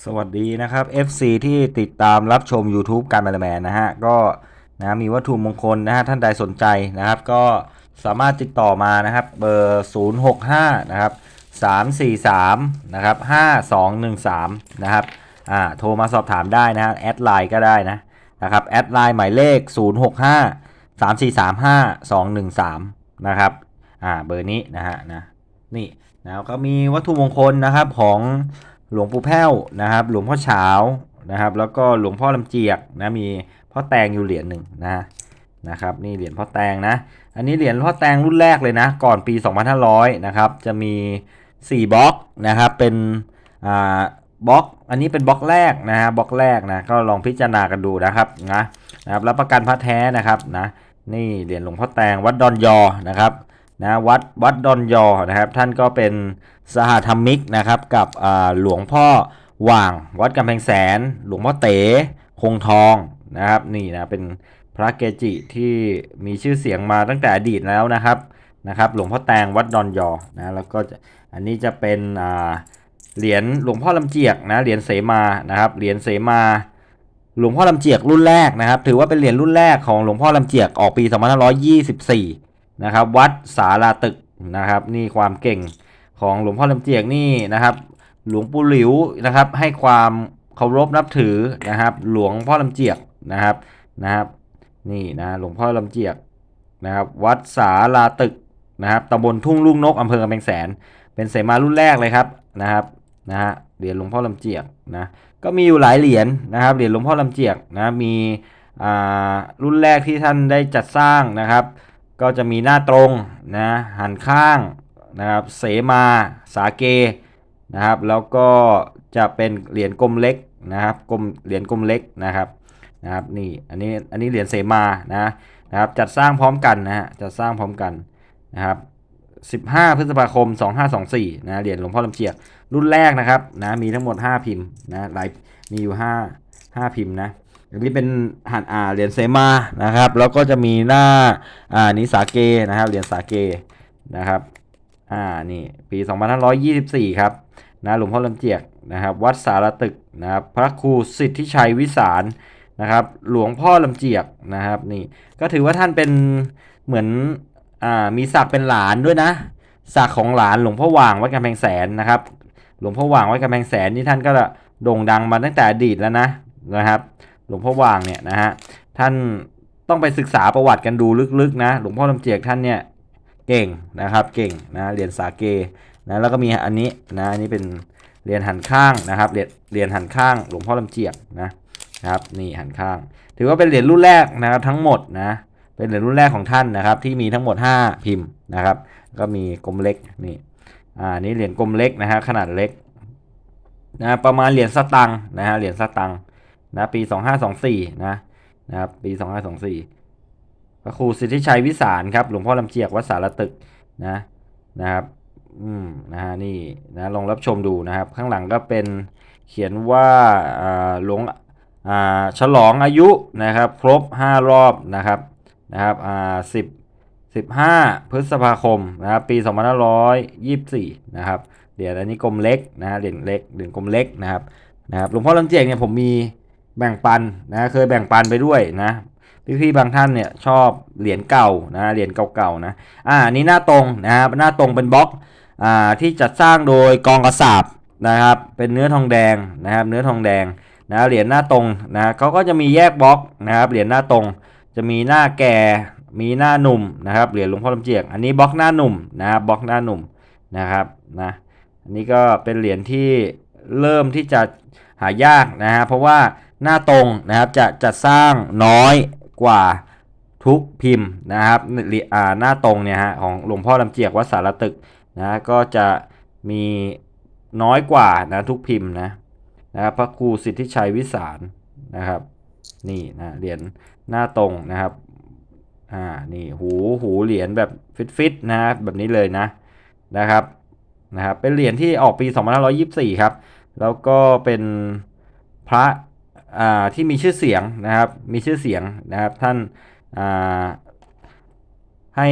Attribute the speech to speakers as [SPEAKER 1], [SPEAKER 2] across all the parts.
[SPEAKER 1] สวัสดีนะครับ FC ที่ติดตามรับชม YouTube การแมนแมนนะฮะ ก็นะมีวัตถุมงคลนะฮะ ท่านใดสนใจนะครับ ก็สามารถติดต่อมานะครับ เบอร์ 065 นะครับ 343 นะครับ 5213 นะครับ อ่า โทรมาสอบถามได้นะฮะ แอดไลน์ก็ได้นะ นะครับ แอดไลน์หมายเลข 065 3435 213 นะครับ อ่า เบอร์นี้นะฮะ นะ นี่นะก็มีวัตถุมงคลนะครับของ หลวงปู่แพ้วนะครับ หลวงพ่อเฉานะครับ แล้วก็หลวงพ่อลำเจียกนะมีพ่อแตงอยู่เหรียญหนึ่งนะนะครับนี่เหรียญพ่อแตงนะ อันนี้เหรียญพ่อแตงรุ่นแรกเลยนะ ก่อนปี 2500 นะครับ จะมี 4บล็อกนะครับ เป็นอ่าบล็อก อันนี้เป็นบล็อกแรกนะฮะบล็อกแรกนะ ก็ลองพิจารณากันดูนะครับนะนะครับรับประกันพระแท้นะครับนะ นี่เหรียญหลวงพ่อแตงวัดดอนยอนะครับ นะวัดวัดดอนยอนะครับ ท่านก็เป็นสหธรรมิกนะครับกับหลวงพ่อหว่างวัดกำแพงแสน หลวงพ่อเต๋คงทองนะครับนี่นะเป็นพระเกจิที่มีชื่อเสียงมาตั้งแต่อดีตแล้วนะครับนะครับ หลวงพ่อแตงวัดดอนยอนะแล้วก็อันนี้จะเป็นเหรียญหลวงพ่อลำเจียกนะเหรียญเสมานะครับเหรียญเสมาหลวงพ่อลำเจียกรุ่นแรกนะครับ ถือว่าเป็นเหรียญรุ่นแรกของหลวงพ่อลำเจียกออกปี 2524 นะครับ วัดสาราตึกนะครับ นี่ความเก่งของหลวงพ่อลำเจียกนี่นะครับ หลวงปู่หลิวนะครับ ให้ความเคารพนับถือนะครับ หลวงพ่อลำเจียกนะครับนะครับ นี่นะหลวงพ่อลำเจียกนะครับ วัดสาราตึกนะครับตำบลทุ่งลูกนกอำเภอกำแพงแสน เป็นเสมารุ่นแรกเลยครับนะครับนะฮะเหรียญหลวงพ่อลำเจียกนะก็มีอยู่หลายเหรียญนะครับเหรียญหลวงพ่อลำเจียกนะมีอ่ารุ่นแรกที่ท่านได้จัดสร้างนะครับ ก็จะมีหน้าตรงนะหันข้างนะครับเสมาสาเกนะครับแล้วก็จะเป็นเหรียญกลมเล็กนะครับกลมเหรียญกลมเล็กนะครับนะครับนี่อันนี้อันนี้เหรียญเสมานะนะครับจัดสร้างพร้อมกันนะฮะจัดสร้างพร้อมกันนะครับ15 พฤษภาคม 2524นะเหรียญหลวงพ่อลำเจียกรุ่นแรกนะครับนะมีทั้งหมด 5 พิมพ์นะหลายมีอยู่ 5 5 พิมพ์นะ อันนี้เป็นหันอ่าเหรียญเซมานะครับ แล้วก็จะมีหน้าอ่านิสาเกนะครับเหรียญสาเกนะครับอ่านี่ปี 2524 ครับนะหลวงพ่อลำเจียกนะครับ วัดสารตึกนะครับพระครูสิทธิชัยวิสารนะครับ หลวงพ่อลำเจียกนะครับนี่ก็ถือว่าท่านเป็นเหมือนอ่ามีศักดิ์เป็นหลานด้วยนะศักดิ์ของหลานหลวงพ่อว่างวัดกำแพงแสนนะครับ หลวงพ่อว่างวัดกำแพงแสนนี่ท่านก็โด่งดังมาตั้งแต่อดีตแล้วนะนะครับ หลวงพ่อว่างเนี่ยนะฮะท่านต้องไปศึกษาประวัติกันดูลึกๆนะหลวงพ่อลำเจียกท่านเนี่ยเก่งนะครับเก่งนะเรียนสาเกนะแล้วก็มีอันนี้นะอันนี้เป็นเรียนหันข้างนะครับเรียนเรียนหันข้าง หลวงพ่อลำเจียกนะนะครับนี่หันข้าง ถือว่าเป็นเหรียญรุ่นแรกนะครับทั้งหมดนะเป็นเหรียญรุ่นแรกของท่านนะครับ ที่มีทั้งหมด 5 พิมพ์นะครับ ก็มีกลมเล็กนี่อ่านี่เหรียญกลมเล็กนะฮะขนาดเล็กนะประมาณเหรียญสตังค์นะฮะเหรียญสตังค์ นะปี 2524 นะนะครับปี 2524 พระครูสิทธิชัยวิสารครับหลวงพ่อลำเจียกวัดสารตึกนะนะครับอืมนะฮะนี่นะลองรับชมดูนะครับ ข้างหลังก็เป็นเขียนว่าอ่าหลวงอ่าฉลองอายุนะครับ ครบ 5 รอบนะครับนะครับอ่า10 15พฤษภาคมนะครับปี 2524 นะครับเหรียญอันนี้กลมเล็กนะฮะเหรียญเล็กเหรียญกลมเล็กนะครับนะครับหลวงพ่อลำเจียกเนี่ยผมมี แบ่งปันนะเคยแบ่งปันไปด้วยนะพี่ๆบางท่านเนี่ยชอบเหรียญเก่านะเหรียญเก่าๆนะอ่านนี้หน้าตรงนะครับหน้าตรงเป็นบล็อกอ่าที่จัดสร้างโดยกองกระสาบนะครับเป็นเนื้อทองแดงนะครับเนื้อทองแดงนะเหรียญหน้าตรงนะเขาก็จะมีแยกบล็อกนะครับเหรียญหน้าตรง จะมีหน้าแก่มีหน้าหนุ่มนะครับเหรียญหลวงพ่อลำเจียกอันนี้บล็อกหน้าหนุ่มนะครับบล็อกหน้าหนุ่มนะครับนะอันนี้ก็เป็นเหรียญที่เริ่มที่จะหายากนะฮะเพราะว่า หน้าตรงนะครับจะจะสร้างน้อยกว่าทุกพิมพ์นะครับเหรียญหน้าตรงเนี่ยฮะของหลวงพ่อลำเจียกวัดสารตึกนะก็จะมีน้อยกว่านะทุกพิมพ์นะนะครับพระครูสิทธิชัยวิสารนะครับนี่นะเหรียญหน้าตรงนะครับอ่านี่หูหูเหรียญแบบฟิตฟิตๆนะแบบนี้เลยนะนะครับนะครับเป็นเหรียญที่ออกปี 2524 ครับ แล้วก็เป็นพระ ที่มีชื่อเสียงนะครับ มีชื่อเสียงนะครับท่านให้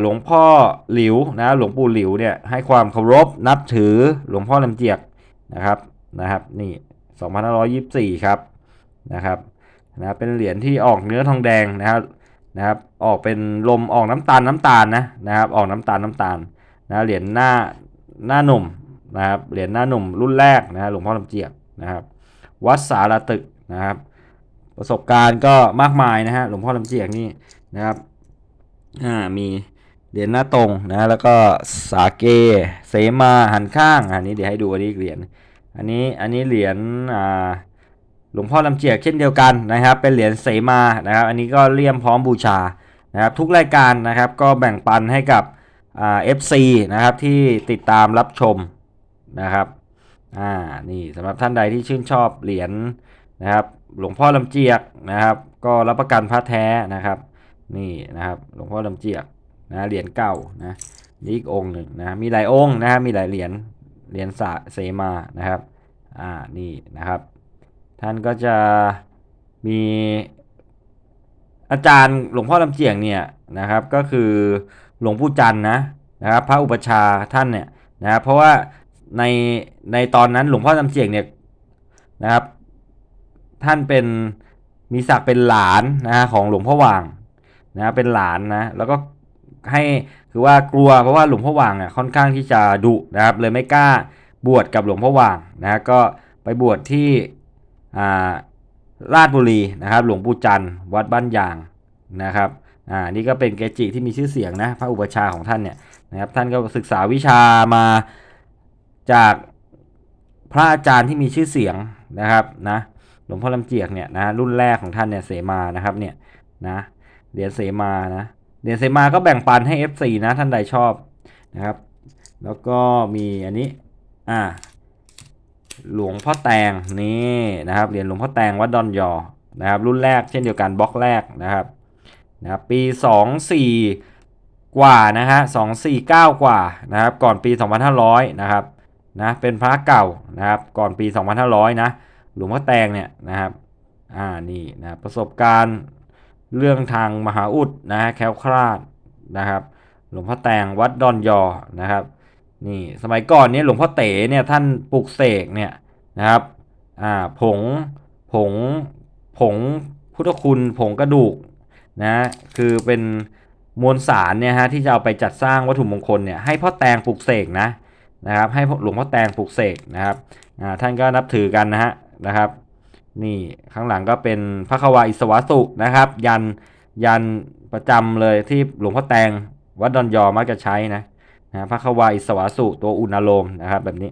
[SPEAKER 1] หลวงพ่อหลิวนะหลวงปู่หลิวเนี่ยให้ความเคารพนับถือหลวงพ่อลำเจียกนะครับนะครับนี่2524 ครับนะครับนะเป็นเหรียญที่ออกเนื้อทองแดงนะครับนะครับออกเป็นลมออกน้ำตาลน้ำตาลนะนะครับออกน้ำตาลน้ำตาลนะเหรียญหน้าหน้าหนุ่มนะครับเหรียญหน้าหนุ่มรุ่นแรกนะหลวงพ่อลำเจียกนะครับ วัดสารตึกนะครับ ประสบการณ์ก็มากมายนะฮะหลวงพ่อลำเจียกนี่นะครับอ่ามีเหรียญหน้าตรงนะแล้วก็สาเกเสมาหันข้าง อันนี้เดี๋ยวให้ดูอันนี้เหรียญอันนี้อันนี้เหรียญอ่าหลวงพ่อลำเจียกเช่นเดียวกันนะครับ เป็นเหรียญเสมานะครับ อันนี้ก็เลี่ยมพร้อมบูชานะครับ ทุกรายการนะครับก็แบ่งปันให้กับอ่า FC นะครับที่ติดตามรับชมนะครับ อ่านี่สำหรับท่านใดที่ชื่นชอบเหรียญนะครับ หลวงพ่อลำเจียกนะครับ ก็รับประกันพระแท้นะครับ นี่นะครับหลวงพ่อลำเจียกนะเหรียญเก่านะนี่อีกองหนึ่งนะมีหลายองค์นะครับมีหลายเหรียญเหรียญสะเสมานะครับอ่านี่นะครับ ท่านก็จะมีอาจารย์หลวงพ่อลำเจียกเนี่ยนะครับก็คือหลวงปู่จันนะนะครับ พระอุปชาท่านเนี่ยนะครับเพราะว่า ในในตอนนั้นหลวงพ่อลำเจียกเนี่ยนะครับ ท่านเป็นมีศักดิ์เป็นหลานนะฮะของหลวงพ่อหว่างนะเป็นหลานนะแล้วก็ให้คือว่ากลัวเพราะว่าหลวงพ่อหว่างอะค่อนข้างที่จะดุนะครับ เลยไม่กล้าบวชกับหลวงพ่อหว่างนะฮะก็ไปบวชที่อ่าราชบุรีนะครับ หลวงปู่จันทร์วัดบ้านยางนะครับอ่านี่ก็เป็นเกจิที่มีชื่อเสียงนะพระอุปชาของท่านเนี่ยนะครับท่านก็ศึกษาวิชามา จากพระอาจารย์ที่มีชื่อเสียงนะครับนะหลวงพ่อลำเจียกเนี่ยนะรุ่นแรกของท่านเนี่ยเสมานะครับเนี่ยนะเหรียญเสมานะเหรียญเสมาก็แบ่งปันให้ F4 นะท่านใดชอบนะครับ แล้วก็มีอันนี้อ่าหลวงพ่อแตงนี่นะครับเหรียญหลวงพ่อแตงวัดดอนยอนะครับ รุ่นแรกเช่นเดียวกันบล็อกแรกนะครับนะครับปี 24 กว่านะฮะ249 กว่านะครับก่อนปี 2500 นะครับ นะเป็นพระเก่านะครับก่อนปี 2500 นะหลวงพ่อแตงเนี่ยนะครับอ่านี่นะประสบการณ์เรื่องทางมหาอุดนะแคล้วคลาดนะครับ หลวงพ่อแตงวัดดอนยอนะครับนี่สมัยก่อนเนี่ยหลวงพ่อเต๋เนี่ยท่านปลุกเสกเนี่ยนะครับอ่าผงผงผงพุทธคุณผงกระดูกนะคือเป็นมวลสารเนี่ยฮะที่จะเอาไปจัดสร้างวัตถุมงคลเนี่ยให้พ่อแตงปลุกเสกนะ นะครับ ให้หลวงพ่อแตงปลุกเสกนะครับท่านก็นับถือกันนะฮะนะครับ นี่ข้างหลังก็เป็นพระควาอิสวาสุนะครับ ยันยันประจำเลยที่หลวงพ่อแตงวัดดอนยอมักจะใช้นะนะพระควาอิสวาสุตัวอุณาโลมนะครับแบบนี้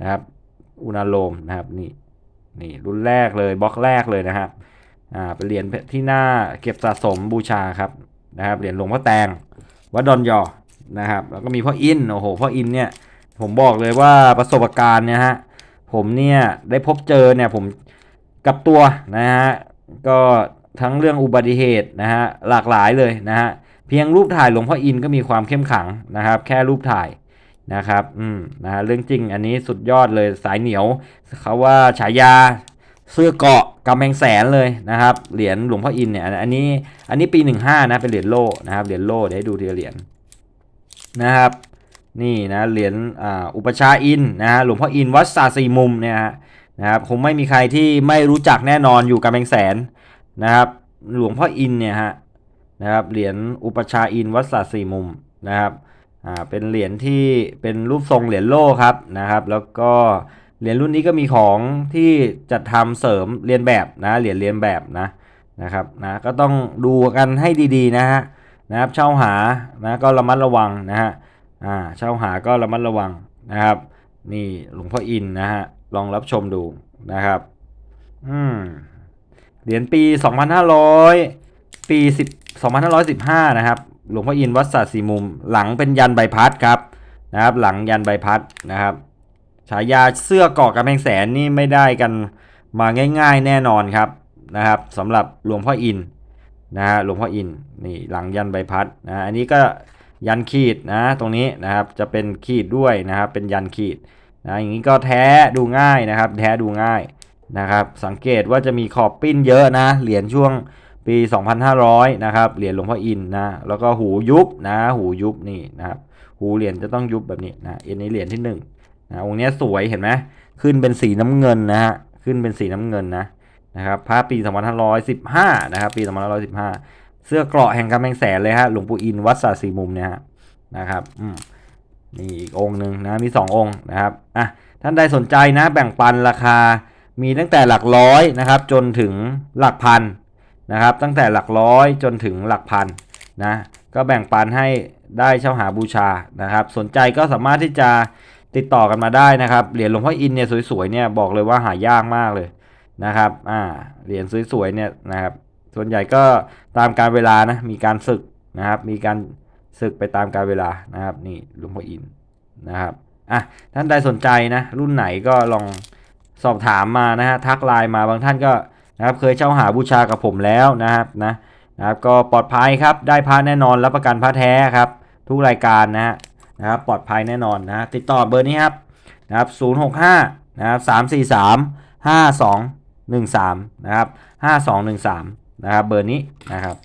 [SPEAKER 1] นะครับ อุณาโลมนะครับนี่นี่รุ่นแรกเลยบล็อกแรกเลยนะครับอ่าเป็นเหรียญที่หน่าเก็บสะสมบูชาครับนะครับเหรียญหลวงพ่อแตงวัดดอนยอนะครับ แล้วก็มีพ่ออินโอ้โหพ่ออินเนี่ย ผมบอกเลยว่าประสบการณ์เนี่ยฮะผมเนี่ยได้พบเจอเนี่ยผมกับตัวนะฮะก็ทั้งเรื่องอุบัติเหตุนะฮะหลากหลายเลยนะฮะเพียงรูปถ่ายหลวงพ่ออินก็มีความเข้มขังนะครับ แค่รูปถ่ายนะครับอืมนะฮะเรื่องจริงอันนี้สุดยอดเลยสายเหนียวเขาว่าฉายาเสื้อเกาะกำแพงแสนเลยนะครับเหรียญหลวงพ่ออินเนี่ยอันนี้อันนี้ปี 15นะเป็นเหรียญโล่นะครับเหรียญโล่เดี๋ยวดูทีเหรียญนะครับ นี่นะเหรียญอ,อุปชาอินนะฮะหลวงพ่ออินวัดสาสีมุมเนี่ยฮะนะครับคงไม่มีใครที่ไม่รู้จักแน่นอนอยู่กำแพงแสนนะครับ หลวงพ่ออินเนี่ยฮะนะครับเหรียญอุปชาอินวัดสาสีมุมนะครับอ่าเป็นเหรียญที่เป็นรูปทรงเหรียญโล่ครับนะครับ แล้วก็เหรียญรุ่นนี้ก็มีของที่จัดทำเสริมเรียนแบบนะเหรียญเรียนแบบนะนะครับนะก็ต้องดูกันให้ดีๆนะฮะนะครับเช่าหานะก็ระมัดระวังนะฮะ อ่าเช่าหาก็ระมัดระวังนะครับ นี่หลวงพ่ออินนะฮะลองรับชมดูนะครับ อืมเหรียญปี 2500 ปี 10 2515 นะครับ หลวงพ่ออินวัดสัตสีมุม หลังเป็นยันใบพัดครับนะครับ หลังยันใบพัดนะครับฉายาเสื้อเกาะกำแพงแสนนี่ไม่ได้กันมาง่ายๆแน่นอนครับนะครับสำหรับหลวงพ่ออินนะฮะหลวงพ่ออินนี่หลังยันใบพัดนะอันนี้ก็ ยันขีดนะตรงนี้นะครับจะเป็นขีดด้วยนะครับเป็นยันขีดนะอย่างนี้ก็แท้ดูง่ายนะครับ แท้ดูง่ายนะครับสังเกตว่าจะมีขอบปิ้นเยอะนะเหรียญช่วงปี 2500 นะครับ เหรียญหลวงพ่ออินนะ แล้วก็หูยุบนะ หูยุบนี่นะครับ หูเหรียญจะต้องยุบแบบนี้นะอันนี้เหรียญที่1นะองค์นี้สวยเห็นไหมขึ้นเป็นสีน้ำเงินนะฮะ ขึ้นเป็นสีน้ำเงินนะนะครับ พระปี 2515 นะครับ ปี 2515 เสื้อเกราะแห่งกำแพงแสนเลยฮะหลวงปู่อินวัดสาสีมุมเนี่ยฮะนะครับอืมนี่อีกองค์หนึ่งนะมี 2 องค์นะครับอะท่านใดสนใจนะแบ่งปันราคามีตั้งแต่หลักร้อยนะครับ จนถึงหลักพันนะครับ ตั้งแต่หลักร้อยจนถึงหลักพันนะก็แบ่งปันให้ได้เช่าหาบูชานะครับ สนใจก็สามารถที่จะติดต่อกันมาได้นะครับเหรียญหลวงพ่ออินเนี่ยสวยๆเนี่ยบอกเลยว่าหายากมากเลยนะครับอ่าเหรียญสวยๆเนี่ยนะครับ ส่วนใหญ่ก็ตามการเวลานะ มีการศึกนะครับ มีการศึกไปตามการเวลานะครับ นี่หลวงพ่ออินนะครับ อะ ท่านใดสนใจนะ รุ่นไหนก็ลองสอบถามมานะฮะ ทักไลน์มาบางท่านก็นะครับเคยเช่าหาบูชากับผมแล้วนะครับนะนะครับ ก็ปลอดภัยครับ ได้พระแน่นอน รับประกันพระแท้ครับ ทุกรายการนะฮะนะครับ ปลอดภัยแน่นอนนะ ติดต่อเบอร์นี้ครับนะครับ 065 นะครับ 343 5213 นะครับ 5213 นะครับเบอร์นี้นะครับ